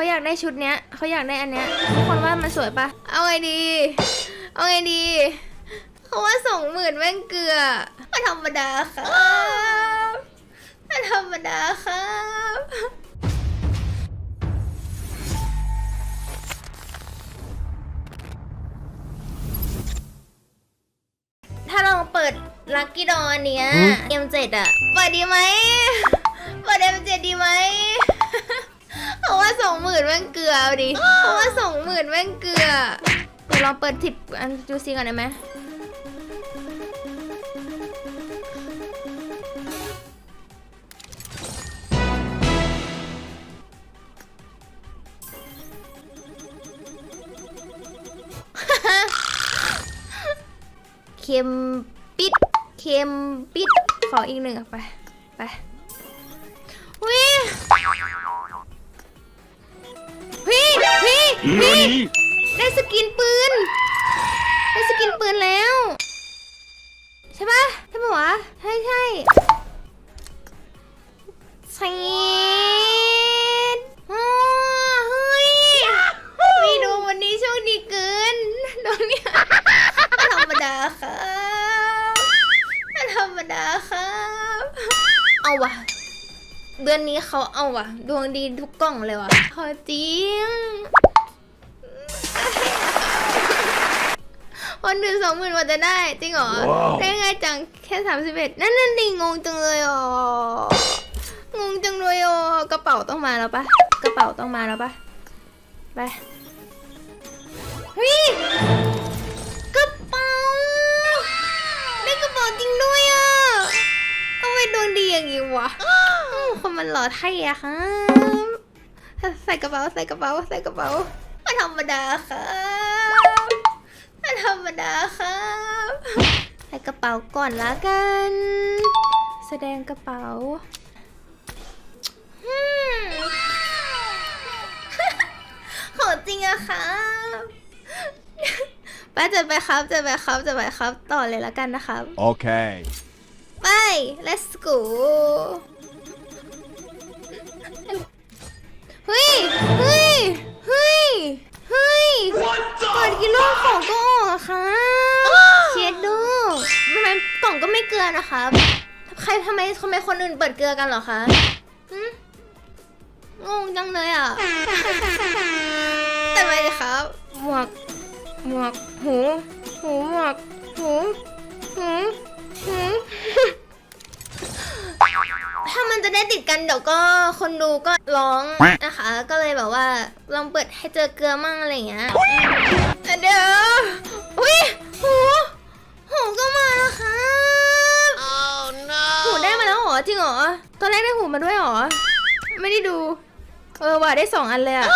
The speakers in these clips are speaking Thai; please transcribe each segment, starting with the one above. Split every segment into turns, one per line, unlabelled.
เขาอยากได้ชุดเนี้ยเขาอยากได้อันเนี้ยทุกคนว่ามันสวยปะเอาไงดี เอาไงดีเขาว่าสองหมื่นแม่งเกลือไม่ธรรมดาครับไม่ธรรมดาครับถ้าลองเปิดลักกี้ดออันเนี้ย M7 อะเปิดดีไหมเปิด M7 ดีไหมเพ ราะว่าสองหมื่นแม่งเกลือเอาดิ เพราะว่าสองหมื่นแม่งเกลือเดี๋ยวลองเปิดทิปอันดูซีก่อนได้ไหมเค็มปิด เค็มปิด ขออีกหนึ่งอะไป ปืนแล้ว ใช่ปะใช่ปะวะใช่ใช่ใช่อ๋อเฮ้ยไม่ดูวันนี้โชคดีเกินโดนเนี่ยธรรมดาครับไม่ธรรมดาครับ เอาวะเดือนนี้เขาเอาวะดวงดีทุกกล่องเลยวะขอจริง วันหนึ่งสองหมื่นวันจะได้ จริงเหรอ
ว้าว
ได้ไงายจังแค่สามสิบเอ็ดนั่นนั่นดิงงจังเลยอ๋องงจังเลยอ๋อกระเป๋าต้องมาแล้วปะกระเป๋าต้องมาแล้วปะไปเฮ้ยกระเป๋าได้กระเป๋าจริงด้วยอะทำไมดวงดีอย่างนี้วะอืมคนมันหล่อไทยอะครับใส่กระเป๋าใส่กระเป๋าใส่กระเป๋าไม่ธรรมดาครับ ไม่ธรรมดาครับใส่กระเป๋าก่อนละกัน แสดงกระเป๋าอืมของจริงอะครับไปจะไปครับจะไปครับจะไปครับต่อเลยแล้วกันนะครับ
Okay.
ไป let's go เฮ้ย เฮ้ย เฮ้ย เฮ้ย เกลือนะคะใครทำไมทำไมคนอื่นเปิดเกลือกันเหรอคะงงจังเลยอะแต่ไปเลยครับหมวกหมวกหู หูหมวกหูหูหูถ้ามันจะได้ติดกันเดี๋ยวก็คนดูก็ร้องนะคะ ก็เลยแบบว่าลองเปิดให้เจอเกลือมั่งอะไรอย่างเงี้ยเดี๋ยวอุ้ยหูหูก็มาแล้วครั อจริงเหรอตอนแรกได้หูมาด้วยเหรอ ไม่ได้ดู เออว่ะได้สองอันเลยอะ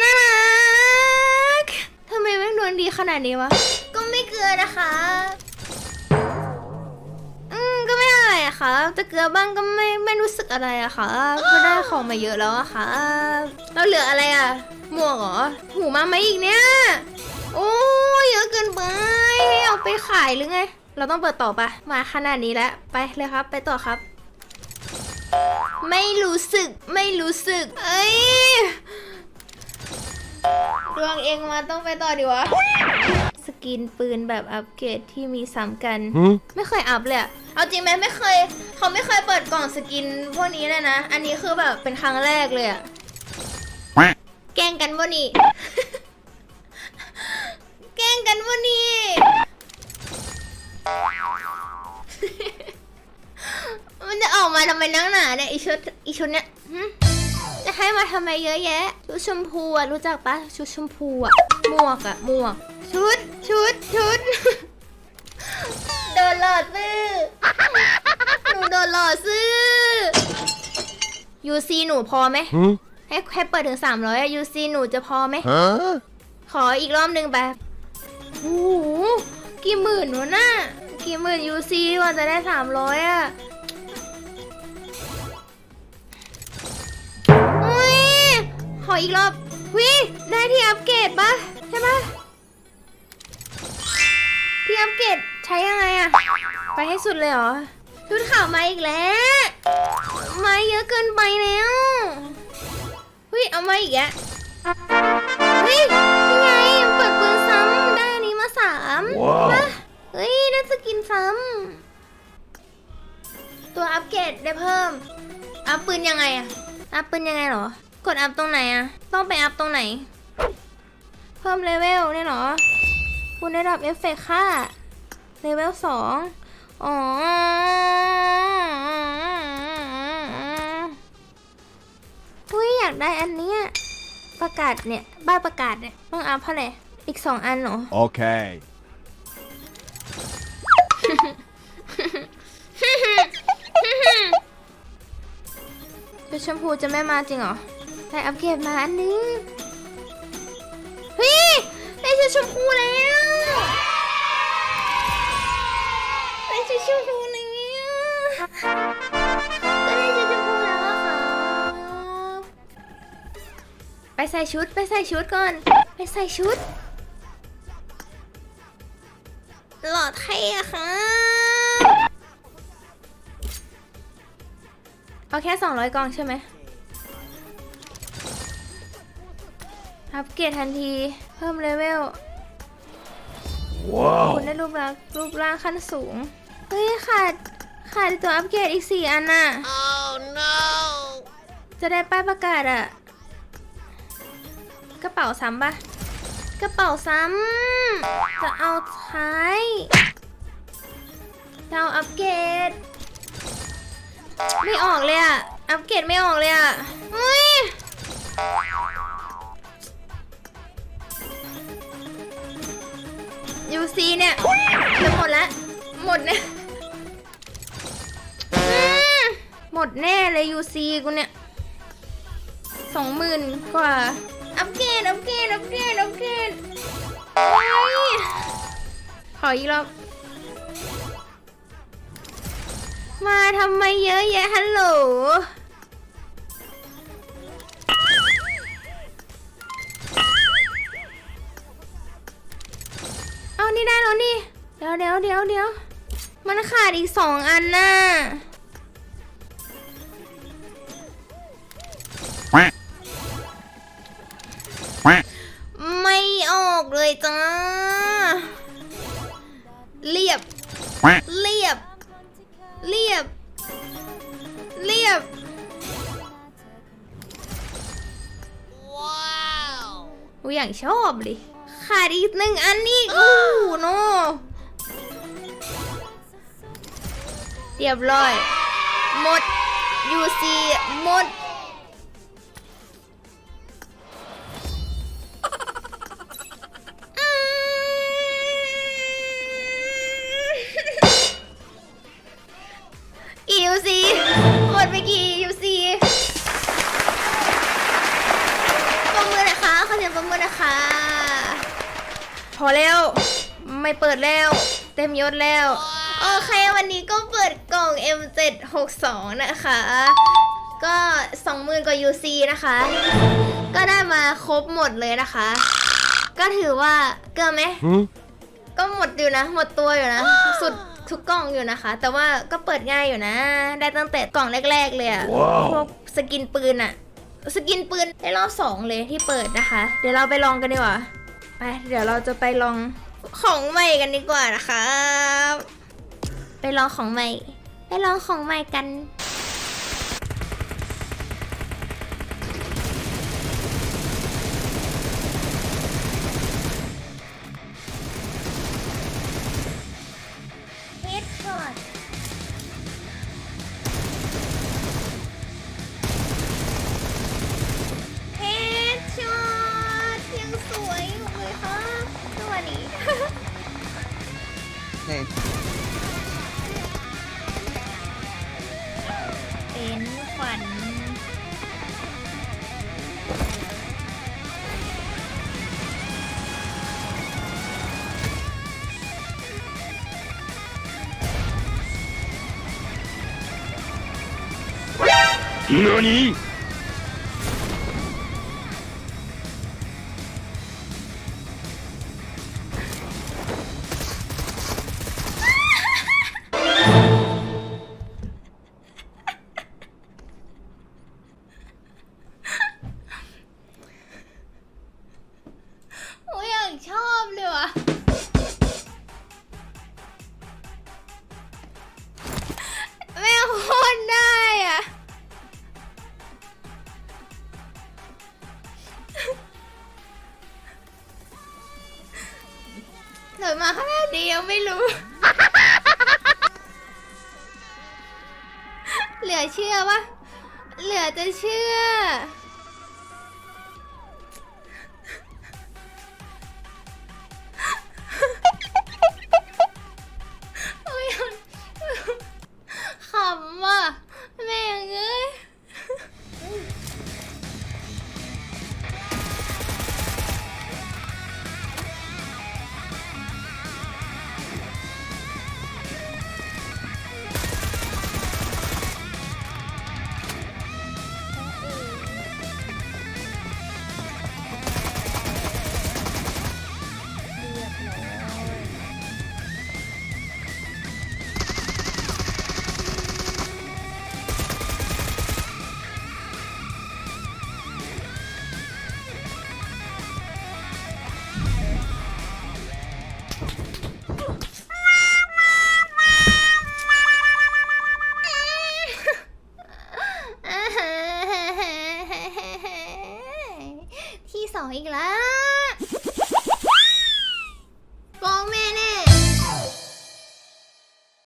น่ารักทำไมแม่งดวงดีขนาดนี้วะ ก็ไม่เกลือนะคะ อืมก็ไม่อะไรอะค่ะจะเกลือบ้างก็ไม่ไม่รู้สึกอะไรอะค่ะก็ได้ของมาเยอะแล้วอะค่ะ เราเหลืออะไรอะหมวกเหรอ หูมาไหมอีกเนี่ย โอ้ยเยอะเกินไปให้เอาไปขายหรือไง เราต้องเปิดต่อปะมาขนาดนี้แล้ว ไปเลยครับ ไปต่อครับ ไม่รู้สึก ไม่รู้สึก เอ้ย ดวงเองมาต้องไปต่อดีวะ สกินปืนแบบอัปเกรดที่มีซ้ำกัน
Hmm?
ไม่เคยอัพเลยอะเอาจริงไหมไม่เคย เขาไม่เคยเปิดกล่องสกินพวกนี้เลยนะ อันนี้คือแบบเป็นครั้งแรกเลยอะแกล้งกันวะนี่ แกล้งกันวะนี่ มันจะออกมาทำไมนักหนาเนี่ยอีชุดอีชุดเนี่ยหึจะให้มาทำไมเยอะแยะ ชุดชมพูอะรู้จักปะชุดชมพูอะหมวกอะหมวก ชุดชุดชุด โดนหลอดซื้อหนูโดนหลอดซื้อยูซีหนูพอไหม
Hmm?
ให้ให้เปิดถึง300อะยูซีหนูจะพอไหม
Huh?
ขออีกรอบหนึ่งไปโอ้โหกี่หมื่นวะน่ะกี่หมื่นยูซีกว่าจะได้300อะอุ้ ออีกรอบวิได้ที่อัปเกรดปะใช่ปะที่อัปเกรดใช้ยังไงอะไปให้สุดเลยเหรอชุดขาวมาอีกแล้วมาเยอะเกินไปแล้วเฮ้ยเอามาอีกแล้วเฮ้ยยังไงเปิดปืนซ้ำได้อันนี้มาสาม
ว้าว
มาเฮ้ยได้สกินซ้ำตัวอัปเกรดได้เพิ่มอัพปืนยังไงอะอัพปืนยังไงเหรอ กดอัพตรงไหนอะต้องไปอัพตรงไหน เพิ่มเลเวลเนี่ยเหรอ คุณได้รับเอฟเฟกต์ค่าเลเวลสองอ๋อ อุ้ยอยากได้อันเนี้ยประกาศเนี่ย บ้านประกาศเนี่ย ต้องอัพเท่าไหร่อีกสองอันเหรอ
Okay.
ชุดชมพูจะไม่มาจริงเหรอ ได้อัปเกรดมาอันนึงเฮ้ยได้ชุดชมพูแล้วได้ชุดชมพูแล้วก็ได้ชุดชมพูแล้วอะค่ะไปใส่ชุดไปใส่ชุดก่อน ไปใส่ชุด หล่อเท่อะค่ะเอาแค่200กองใช่ไหม อัปเกรดทันที เพิ่มเลเวล
Wow.
คุณได้รูปร่างรูปร่างขั้นสูง เฮ้ยขาดขาดตัวอัปเกรดอีก4อันน่ะ
Oh no!
จะได้ป้ายประกาศอะกระเป๋าซ้ำปะกระเป๋าซ้ำจะเอาท้ายจะเอาอัปเกรดไม่ออกเลยอะอัปเกรดไม่ออกเลยอะอุ้ย ยูซีเนี่ยจะหมดแล้ว หมดเนี่ยหมดแน่เลยยูซีกูเนี่ยสองหมื่นกว่า อัปเกรดอัปเกรดอัปเกรดอัปเกรดโอ้ยขออีกรอบมาทำไมเยอะแยะฮัลโหล นี่ได้แล้วนี่ เดี๋ยวเดี๋ยวเดี๋ยวเดี๋ยวมันขาดอีกสองอันน่ะ
Quack. Quack.
ไม่ออกเลยจ้า เรียบ
Quack.
เรียบ เรียบ เรียบ
Wow!
กูอย่างชอบเลย ขาดอีกหนึ่งอันอีกโอ้โหโนเรียบร้อย หมด UC หมด แล้วโอเควันนี้ก็เปิดกล่อง M762 นะคะ ก็ 20,000 กว่า UC นะคะ ก็ได้มาครบหมดเลยนะคะ ก็ถือว่าเกินไหม
Huh?
ก็หมดอยู่นะ หมดตัวอยู่นะ สุดทุกกล่องอยู่นะคะ แต่ว่าก็เปิดง่ายอยู่นะ ได้ตั้งแต่กล่องแรก ๆ เลยอะ
ว้าว
พวกสกินปืนอะสกินปืนได้รอบสองเลยที่เปิดนะคะ เดี๋ยวเราไปลองกันดีกว่า ไป เดี๋ยวเราจะไปลอง ของใหม่กันดีกว่านะครับ ไปลองของใหม่ ไปลองของใหม่กัน 何？ สวยมาขนาดนี้ยังไม่รู้ เหลือเชื่อวะเหลือจะเชื่อ